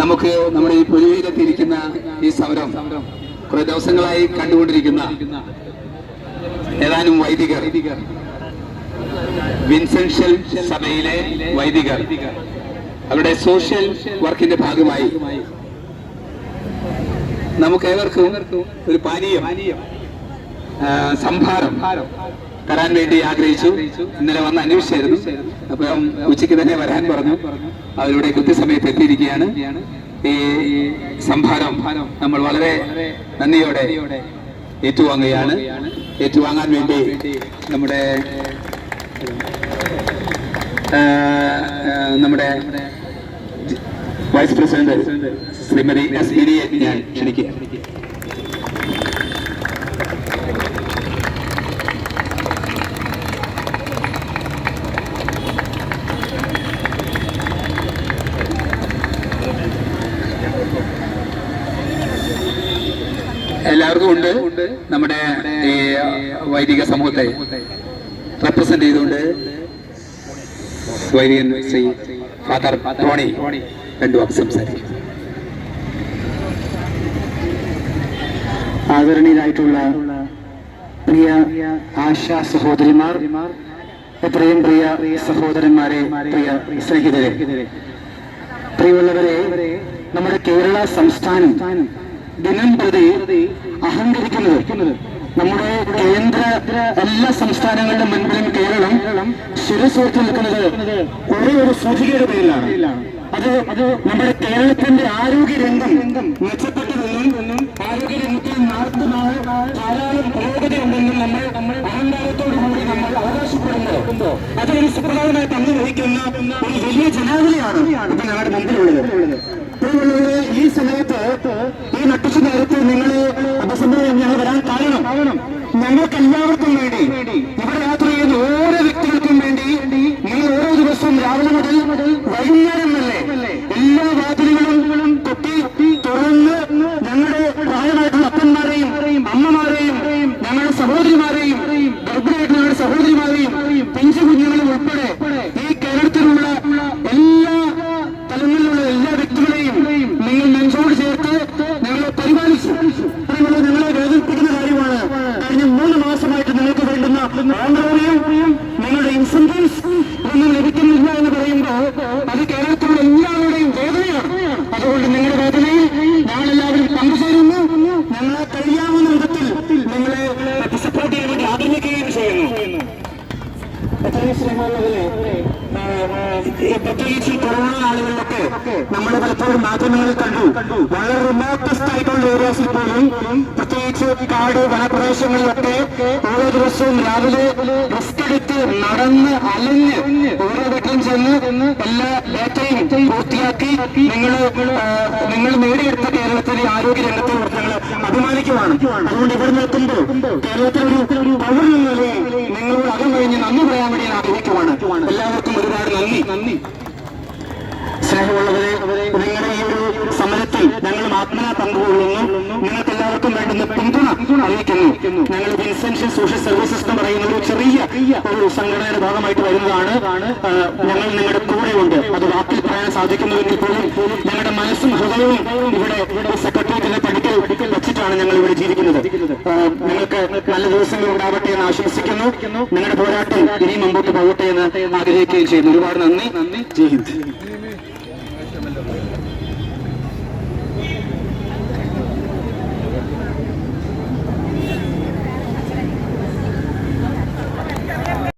നമുക്ക് നമ്മുടെ ഈ പുലിയിലെത്തിയിരിക്കുന്ന ഈ സമരം കുറെ ദിവസങ്ങളായി കണ്ടുകൊണ്ടിരിക്കുന്ന ഏതാനും വൈദികർ. വിൻസെൻഷ്യൽ സഭയിലെ വൈദികർ. അവരുടെ സോഷ്യൽ വർക്കിന്റെ ഭാഗമായി നമുക്ക് ഏവർക്കും ഒരു പാനീയം സംഭാരം. തരാൻ വേണ്ടി ആഗ്രഹിച്ചു. ഇന്നലെ വന്ന് അന്വേഷിച്ചായിരുന്നു. അപ്പം ഉച്ചയ്ക്ക് തന്നെ വരാൻ പറഞ്ഞു. അവരുടെ കൃത്യസമയത്ത് എത്തിയിരിക്കുകയാണ്. ഈ സംഭാരം നമ്മൾ വളരെ നന്ദിയോടെ ഏറ്റുവാങ്ങുകയാണ്. ഏറ്റുവാങ്ങാൻ വേണ്ടി നമ്മുടെ നമ്മുടെ വൈസ് പ്രസിഡന്റ് ശ്രീമതി എസ് ഗിരിയെ ഞാൻ ക്ഷണിക്കുക എല്ലാവർക്കും ഉണ്ട്. നമ്മുടെ ഈ വൈദിക സമൂഹത്തെ റെപ്രസെന്റ് ചെയ്തുകൊണ്ട് വൈദികൻ ശ്രീ ഫാദർ ടോണി രണ്ടു വാക്ക് സംസാരിക്കും. ആദരണീയരായിട്ടുള്ള പ്രിയ ആശാ സഹോദരിമാർ എത്രയും പ്രിയ സഹോദരന്മാരെ പ്രിയ സ്നേഹിതരെ പ്രിയമുള്ളവരെ നമ്മുടെ കേരള സംസ്ഥാനം ദിനം പ്രതി അഹങ്കരിക്കുന്നത്. നമ്മുടെ കേന്ദ്ര എല്ലാ സംസ്ഥാനങ്ങളുടെ മുൻപിലും കേരളം ശിരസോർത്ത് നിൽക്കുന്നത് ഒരേ ഒരു സൂചികയുടെ പേരിലാണ്. അത് അത് നമ്മുടെ കേരളത്തിന്റെ ആരോഗ്യ രംഗം മെച്ചപ്പെട്ടതെന്നും ആരോഗ്യ രംഗത്തിൽ നാൾക്ക് നാൾ ധാരാളം പുരോഗതിയുണ്ടെന്നും നമ്മൾ നമ്മൾ അഹങ്കാരത്തോടു കൂടി നമ്മൾ അവകാശപ്പെടുന്നു അതൊരു സുപ്രധാനമായ പങ്ക് വഹിക്കുന്ന ഒരു വലിയ ജനാവലിയാണ് ഇപ്പൊ ഞങ്ങളുടെ മുമ്പിലുള്ളത്. ഈ സമയത്ത് ഈ നട്ടുച്ച നേരത്ത് നിങ്ങൾ അഭിസംബോധന ഞങ്ങൾ വരാൻ കാരണം ഞങ്ങൾക്ക് എല്ലാവർക്കും വേണ്ടി ഇവിടെ യാത്ര ചെയ്യുന്ന ഓരോ വ്യക്തികൾക്കും വേണ്ടി നിങ്ങൾ ഓരോ ദിവസവും രാവിലെ മുതൽ വൈകുന്നേരം വരെ എല്ലാ വാതിലുകളും കൊട്ടി തുറന്ന് ഞങ്ങളുടെ പ്രായമായിട്ടുള്ള അപ്പന്മാരെയും അമ്മമാരെയും ഞങ്ങളുടെ സഹോദരിമാരെയും ഗർഭിണിയായിട്ടുള്ള ഞങ്ങളുടെ സഹോദരിമാരെയും പിഞ്ചു കുഞ്ഞുങ്ങളും ഉൾപ്പെടെ ഈ പ്രത്യേകിച്ച് ഈ കൊറോണ ആളുകളിലൊക്കെ നമ്മൾ പലപ്പോഴും മാധ്യമങ്ങളിൽ കണ്ടു. വളരെ റിമോട്ടസ്റ്റ് ആയിട്ടുള്ള ഏരിയാസിൽ പോലും പ്രത്യേകിച്ച് കാട് വനപ്രദേശങ്ങളിലൊക്കെ ഓരോ ദിവസവും രാവിലെ റിസ്ക് എടുത്ത് നടന്ന് അലഞ്ഞ് ഓരോ വീട്ടിലും ചെന്ന് എല്ലാ ഡേറ്റയും പൂർത്തിയാക്കി നിങ്ങൾ നിങ്ങൾ നേടിയെടുത്ത കേരളത്തിലെ ആരോഗ്യ രംഗത്തെ കുറിച്ച് ഞങ്ങൾ അഭിമാനിക്കുവാണ്. അതുകൊണ്ട് ഇവിടെ നിൽക്കുമ്പോൾ ഒരു പൗരൻ നിലയിൽ നിങ്ങളോട് അകം കഴിഞ്ഞ് നന്ദി പറയാൻ വേണ്ടി എല്ലാവർക്കും ഒരുപാട് നന്ദി. നന്ദി. സ്നേഹമുള്ളവരെ നിങ്ങളുടെ ഈ ഒരു സമരത്തിൽ ഞങ്ങൾ ആത്മന പങ്കുകൊള്ളുന്നു. നിങ്ങൾക്ക് എല്ലാവർക്കും വേണ്ടുന്ന പിന്തുണ അറിയിക്കുന്നു. ഞങ്ങൾ വിൻസെൻഷ്യൽ സോഷ്യൽ സർവീസസ് എന്ന് പറയുന്ന ഒരു ചെറിയ ഒരു സംഘടനയുടെ ഭാഗമായിട്ട് വരുന്നതാണ്. ഞങ്ങൾ നിങ്ങളുടെ കൂടെയുണ്ട്. അത് വാക്കിൽ പറയാൻ സാധിക്കുന്നുവെങ്കിൽ പോലും ഞങ്ങളുടെ മനസ്സും ഹൃദയവും ഇവിടെ സെക്രട്ടേറിയറ്റിലെ പഠിക്കൽ വെച്ചിട്ടാണ് ഞങ്ങൾ ഇവിടെ ജീവിക്കുന്നത്. നിങ്ങൾക്ക് നല്ല ദിവസങ്ങൾ ഉണ്ടാവട്ടെ എന്ന് ആശംസിക്കുന്നു. നിങ്ങളുടെ പോരാട്ടം ഇനിയും മുമ്പോട്ട് പോകട്ടെ എന്ന് ആഗ്രഹിക്കുകയും ചെയ്യുന്നു ഒരുപാട് നന്ദി നന്ദി. ജയ് ഹിന്ദ്.